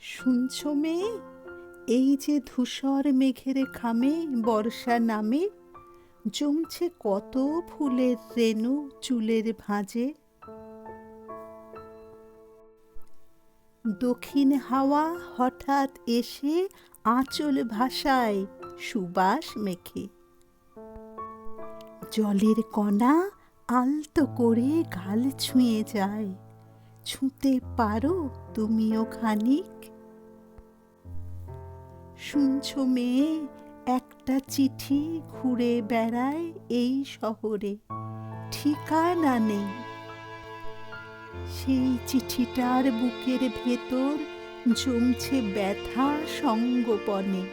শুনছ মেয়ে? এই যে ধূসর মেঘের খামে বর্ষা নামে, জমছে কত ফুলের রেণু চুলের ভাঁজে। দক্ষিণ হাওয়া হঠাৎ এসে আঁচল ভাসায় সুবাস মেখে। জলের কণা আলতো করে গাল ছুঁয়ে যায়। ছুঁতে পারো তুমিও খানিক। শুনছ মেয়ে, একটা চিঠি ঘুরে বেড়ায় এই শহরে, ঠিকানা নেই। সেই চিঠিটার বুকের ভেতর জমছে ব্যথা সঙ্গোপনে।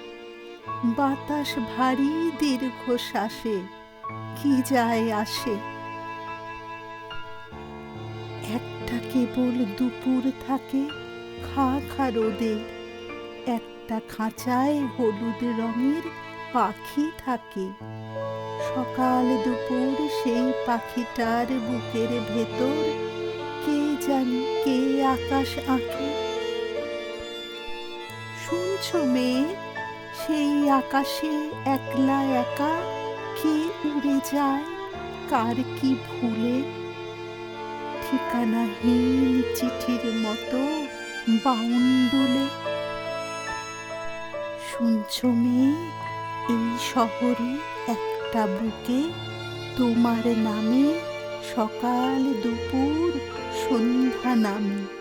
বাতাস ভারী দীর্ঘ শ্বাসে কি যায় আসে? কেবল দুপুর থাকে খা খা রোদে। একটা খাঁচায় হলুদ রঙের পাখি থাকে। সকাল দুপুর সেই পাখিটার বুকের ভেতর কে জানি কে আকাশ আঁকে। শুনছ মেয়ে, সেই আকাশে একলা একা কে উড়ে যায়? কার কি ভুলে ঠিকানাহীন চিঠির মতো বাউন্ডুলে। শুনছ মেয়ে, এই শহরে একটা বুকে তোমার নামে সকাল দুপুর সন্ধ্যা নামে।